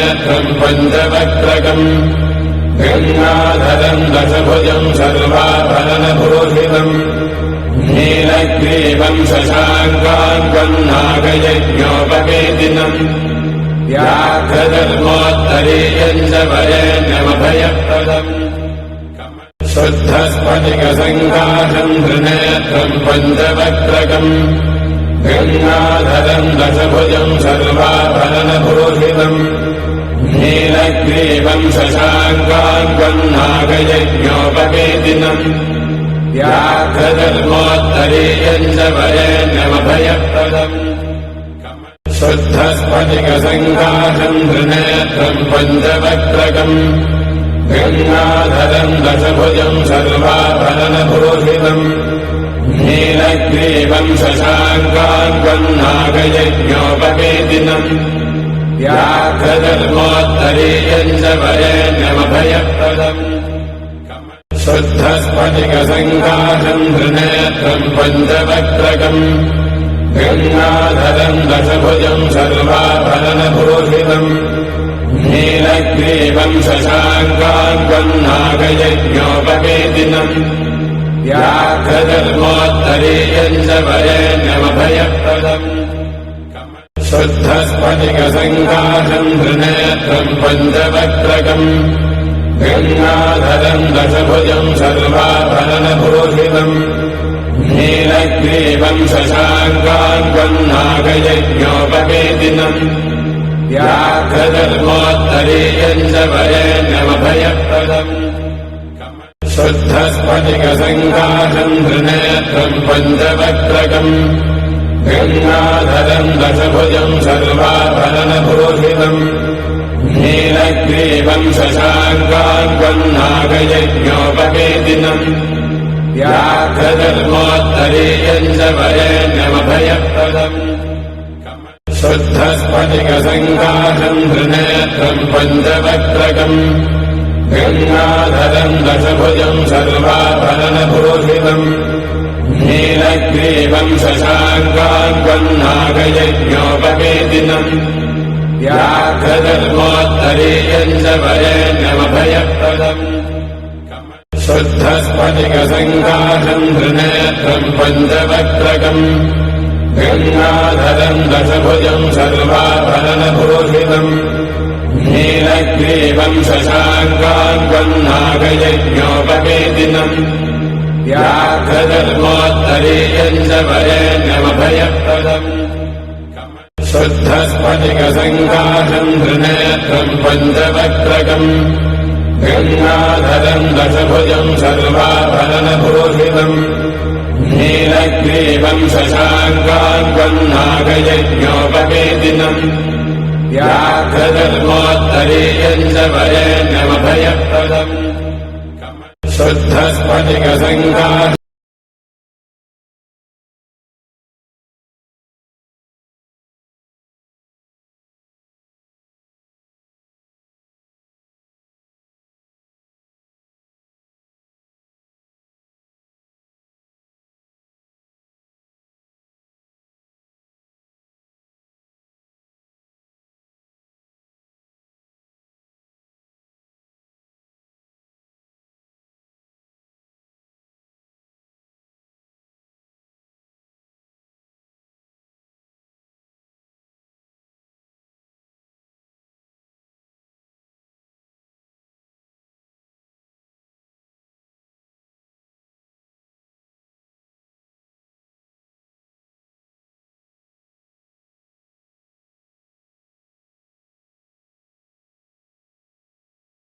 त्रिनेत्रम् पञ्चवक्रकम् गङ्गाधरम् दशभुजम् व्याघ्रधर्मोत्तरीयम् च वरेण्यमभयप्रदम् शुद्धस्फटिकसङ्काशम् त्रिनेत्रम् पञ्चवक्रकम् गङ्गाधरम् दशभुजम् सर्वाभरणभूषितम् नीलग्रीवम् शशाङ्काङ्कम् नागयज्ञोपवेदिनम् व्याघ्रधर्मोत्तरीयम् च वरेण्यमभयप्रदम् शुद्धस्फटिकसङ्काशम् त्रिनेत्रम् पञ्चवक्रकम् गङ्गाधरम् दशभुजम् सर्वाभरणभूषितम् नीलग्रीवम् शशाङ्काङ्कम् नागयज्ञोपवेदिनम् व्याघ्रधर्मोत्तरीयम् च वरेण्यमभयप्रदम् शुद्धस्फटिकसङ्काशम् त्रिनेत्रम् पञ्चवक्रकम् गङ्गाधरम् दशभुजम् सर्वाभरणभूषितम् नीलग्रीवम् शशाङ्काङ्कम् नागयज्ञोपवेदिनम् व्याघ्रधर्मोत्तरीयम् शुद्धस्फटिकसङ्काशम् त्रिनेत्रम् पञ्चवक्रकम् गङ्गाधरम् दशभुजम् सर्वाभरणभूषितम् नीलग्रीवम् शशाङ्काङ्कम् नागयज्ञोपवेदिनम् व्याघ्रधर्मोत्तरीयम् च वरेण्यमभयप्रदम् शुद्धस्फटिकसङ्काशम् त्रिनेत्रम् पञ्चवक्रकम् गङ्गाधरम् दशभुजम् सर्वाभरणभूषितम् नीलग्रीवम् शशाङ्काङ्कम् नागयज्ञोपवेदिनम् व्याघ्रधर्मोत्तरीयम् च वरेण्यमभयप्रदम् शुद्धस्फटिकसङ्काशम् त्रिनेत्रम् पञ्चवक्रकम् गङ्गाधरम् दशभुजम् सर्वाभरणभूषितम् नीलग्रीवम् शशाङ्काङ्कम् नागयज्ञोपवेदिनम् व्याघ्रधर्मोत्तरीयम् च वरेण्यमभयप्रदम् शुद्धस्फटिकसङ्काशम् त्रिनेत्रम् पञ्चवक्रकम् गङ्गाधरम् दशभुजम् सर्वाभरणभूषितम् नीलग्रीवम् शशाङ्काङ्कम् नागयज्ञोपवेदिनम् व्याघ्रधर्मोत्तरीयम् च वरेण्यमभयप्रदम् शुद्धस्फटिकसङ्काशम् त्रिनेत्रम् पञ्चवक्रकम् गङ्गाधरम् दशभुजम् सर्वाभरणभूषितम्। नीलग्रीवम् शशाङ्काङ्कम् नागयज्ञोपवेदिनम्। व्याघ्रधर्मोत्तरीयम् च वरेण्यमभयप्रदम् शुद्धस्फटिकसङ्काशम्